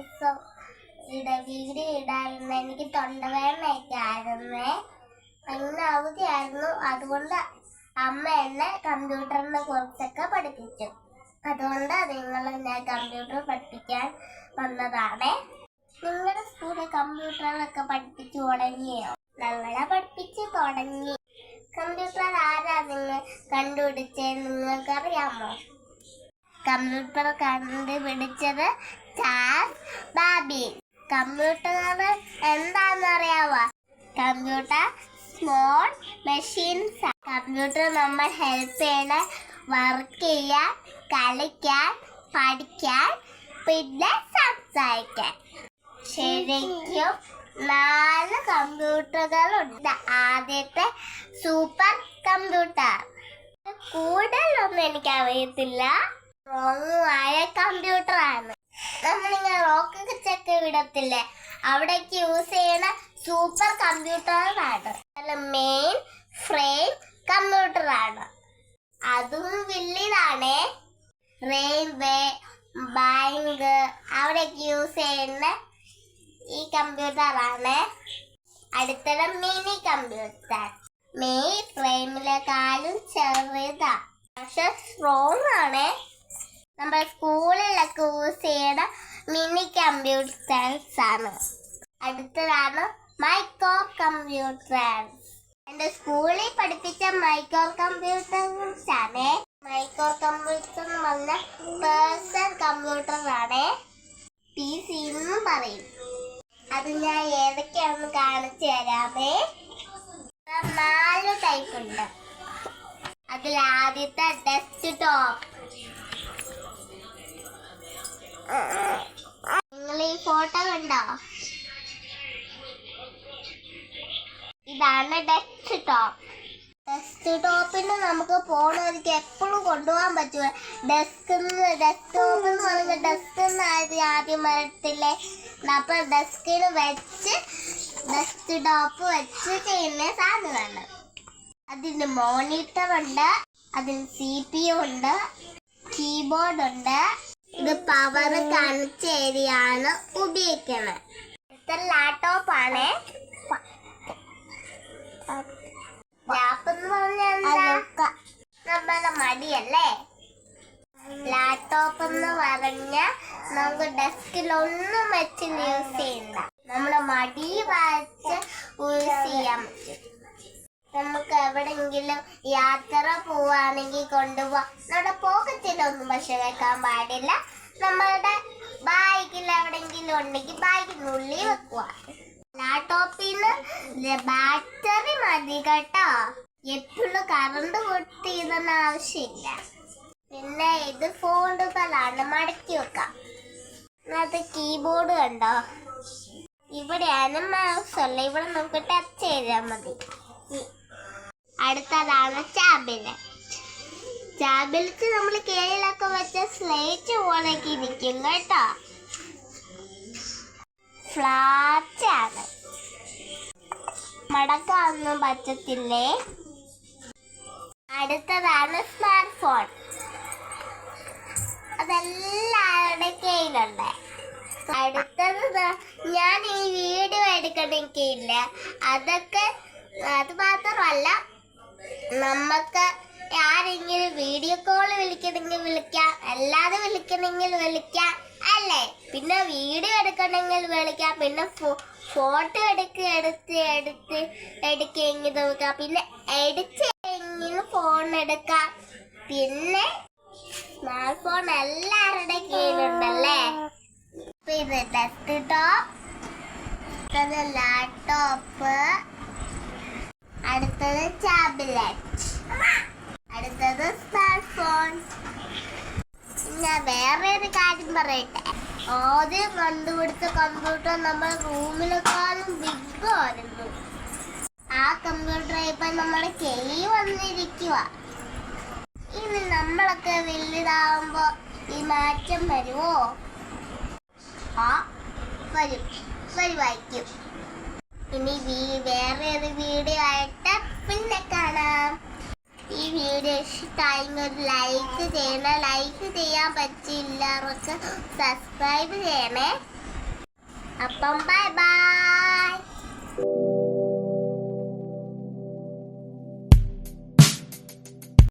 ദിവസം ഇട വീഡിയോ ഇടായിരുന്നു. എനിക്ക് തൊണ്ടവേദനയൊക്കെ ആയിരുന്നേ ഇന്ന് അവധിയായിരുന്നു. അതുകൊണ്ട് അമ്മ എന്നെ കമ്പ്യൂട്ടറിനെ കുറിച്ചൊക്കെ പഠിപ്പിച്ചു. അതുകൊണ്ട് നിങ്ങൾ ഞാൻ കമ്പ്യൂട്ടർ പഠിപ്പിക്കാൻ വന്നതാണ്. നിങ്ങളുടെ സ്കൂളിൽ കമ്പ്യൂട്ടറിലൊക്കെ പഠിപ്പിച്ചു തുടങ്ങിയോ? ഞങ്ങളെ പഠിപ്പിച്ച് തുടങ്ങി. കമ്പ്യൂട്ടർ ആരാ നിങ്ങൾ കണ്ടുപിടിച്ചേ നിങ്ങൾക്കറിയാമോ? കമ്പ്യൂട്ടർ കണ്ടുപിടിച്ചത് ചാൾസ് ബാബി. കമ്പ്യൂട്ടർ എന്താണെന്ന് അറിയാവോ കമ്പ്യൂട്ടർ സ്മോൾ മെഷീൻസ്. കമ്പ്യൂട്ടർ നമ്മൾ ഹെൽപ്പ് ചെയ്യണ വർക്ക് ചെയ്യാൻ കളിക്കാൻ പഠിക്കാൻ പിന്നെ സംസാരിക്കാൻ. ശരിക്കും നാല് കമ്പ്യൂട്ടറുകളുണ്ട്. ആദ്യത്തെ സൂപ്പർ കമ്പ്യൂട്ടർ. കൂടുതലൊന്നും അറിയത്തില്ല റോങ്ങുമായ നമ്മൾ നമ്മളിങ്ങനെ റോക്ക് ചെക്ക് വിടത്തില്ലേ അവിടേക്ക് യൂസ് ചെയ്യണ സൂപ്പർ കമ്പ്യൂട്ടറാണ് അല്ല മെയിൻ ഫ്രെയിം കമ്പ്യൂട്ടറാണ് അതും വലിയതാണേ. റെയിൽവേ ബാങ്ക് അവിടേക്ക് യൂസ് ചെയ്യുന്ന ഈ കമ്പ്യൂട്ടറാണ് അടുത്തത് മിനി കമ്പ്യൂട്ടർ മെയിൻ ഫ്രെയിമിലെ കാലും ചെറുതാണ് പക്ഷെ സ്ട്രോങ് ആണ്. നമ്മൾ സ്കൂളിലെ കൂസിയുടെ മിനി സയൻസ് ആണ്. അടുത്തതാണ് മൈക്രോ കമ്പ്യൂട്ടർ എന്റെ സ്കൂളിൽ പഠിപ്പിച്ച മൈക്രോ കമ്പ്യൂട്ടേഴ്സ് ആണ്. മൈക്രോ കമ്പ്യൂട്ടർ എന്ന് പറഞ്ഞ പേഴ്സണൽ കമ്പ്യൂട്ടർ ആണ്. പി സി എന്നും പറയും. അത് ഞാൻ ഏതൊക്കെയാണെന്ന് കാണിച്ചു തരാമേ. നാല് ടൈപ്പ് ഉണ്ട്. അതിൽ ആദ്യത്തെ ഡെസ്ക് ടോപ്പ് ഈ ഫോട്ടോ കണ്ടോ? ഇതാണ് ഡെസ്ക് ടോപ്പ് ഡെസ്ക് ടോപ്പിന് നമുക്ക് പോണവർക്ക് എപ്പോഴും കൊണ്ടുപോകാൻ പറ്റുക ഡെസ്ക് ഡെസ്ക് ടോപ്പ് എന്ന് പറയുന്നത് ഡെസ്ക് ആദ്യം ആദ്യം വരത്തില്ലേ അപ്പൊ ഡെസ്കിൽ വെച്ച് ഡെസ്ക് ടോപ്പ് വെച്ച് ചെയ്യുന്ന സാധനമാണ്. അതിന് മോണിറ്റർ ഉണ്ട് അതിന് സി പി ഉണ്ട് കീബോർഡ് ഉണ്ട് ഇത് പവർ കണക്ട് ചെയ്താണ് ഉപയോഗിക്കുന്നത് ഇത് ലാപ്ടോപ്പ് ആണ്. ലാപ്പ് എന്ന് പറഞ്ഞാൽ നമ്മുടെ മടിയല്ലേ? ലാപ്ടോപ്പ് എന്ന് പറഞ്ഞ നമുക്ക് ഡെസ്കിൽ ഒന്നും വെച്ച് യൂസ് ചെയ്യണ്ട. നമ്മുടെ മടി വരച്ച് യൂസ് ചെയ്യാൻ പറ്റും. നമുക്ക് എവിടെങ്കിലും യാത്ര പോവാണെങ്കിൽ കൊണ്ടുപോവാം നമ്മുടെ പോക്കറ്റിലൊന്നും പക്ഷെ വെക്കാൻ പാടില്ല. നമ്മളുടെ ബാഗിൽ എവിടെങ്കിലും ഉണ്ടെങ്കിൽ ബാഗിനുള്ളിൽ വെക്കുക ലാപ്ടോപ്പിന് ബാറ്ററി മതി കേട്ടോ. എപ്പോഴും കറണ്ട് പൊട്ടി ഇതൊന്നും ആവശ്യമില്ല. പിന്നെ ഇത് ഫോണ്ടുകളാണ് മടക്കി വെക്കാം. അത് കീബോർഡ് കണ്ടോ? ഇവിടെയാണ് മൗസ് ഉള്ള ഇവിടെ നമുക്ക് ടച്ച് ചെയ്താൽ മതി. അടുത്തതാണ് ചാബിൽ ചാബിലേക്ക് നമ്മൾ കീഴിലൊക്കെ വെച്ച് സ്ലേറ്റ് പോലെയൊക്കെ ഇരിക്കും കേട്ടോ. ഫ്ലാറ്റാണ് മടക്കാനൊന്നും പറ്റത്തില്ലേ? അടുത്തതാണ് സ്മാർട്ട് ഫോൺ അതെല്ലാവരുടെ കയ്യിലുണ്ട്. അടുത്തത് ഞാൻ ഈ വീഡിയോ എടുക്കണമെങ്കിൽ അതൊക്കെ അത് മാത്രമല്ല നമുക്ക് ആരെങ്കിലും വീഡിയോ കോൾ വിളിക്കണമെങ്കിൽ വിളിക്കാം. അല്ലാതെ വിളിക്കണമെങ്കിൽ വിളിക്കാം. അല്ലേ? പിന്നെ വീഡിയോ എടുക്കണമെങ്കിൽ വിളിക്കാം. പിന്നെ ഫോട്ടോ എടുക്കുക എടുത്ത് എടുത്ത് എടുക്കുകയെങ്കിൽ നോക്കാം. പിന്നെ എടുത്തെങ്കിലും ഫോൺ എടുക്കാം. പിന്നെ സ്മാർട്ട് ഫോൺ എല്ലാവരുടെ കീഴിലുണ്ടല്ലേ ഇപ്പൊ ഇത് പിന്നെ ലാപ്ടോപ്പ് അടുത്തത് ടാബ്ലറ്റ്. അടുത്തത് സ്മാർട്ട്ഫോൺ. ഞാൻ വേറെ ഒരു കാര്യം പറയട്ടെ? ആദ്യം കണ്ടുപിടിച്ച കമ്പ്യൂട്ടർ നമ്മൾ റൂമിലെക്കാളും ബിഗ് ആയിരുന്നു. ആ കമ്പ്യൂട്ടർ ഇപ്പൊ നമ്മുടെ കൈ വന്നിരിക്കുക ഇനി നമ്മളൊക്കെ വലുതാവുമ്പോ ഈ മാറ്റം വരുമോ ആ വരും. വരുമായിരിക്കും ഇനി വീ- വേറെ ഒരു വീഡിയോ ആയിട്ട് പിന്നെ കാണാം ഈ വീഡിയോ ഇഷ്ടമായെങ്കിൽ ലൈക്ക് ചെയ്യണം. ലൈക്ക് ചെയ്യാൻ പറ്റിയില്ലവർക്ക് സബ്സ്ക്രൈബ് ചെയ്യണേ. അപ്പം ബൈ ബൈ.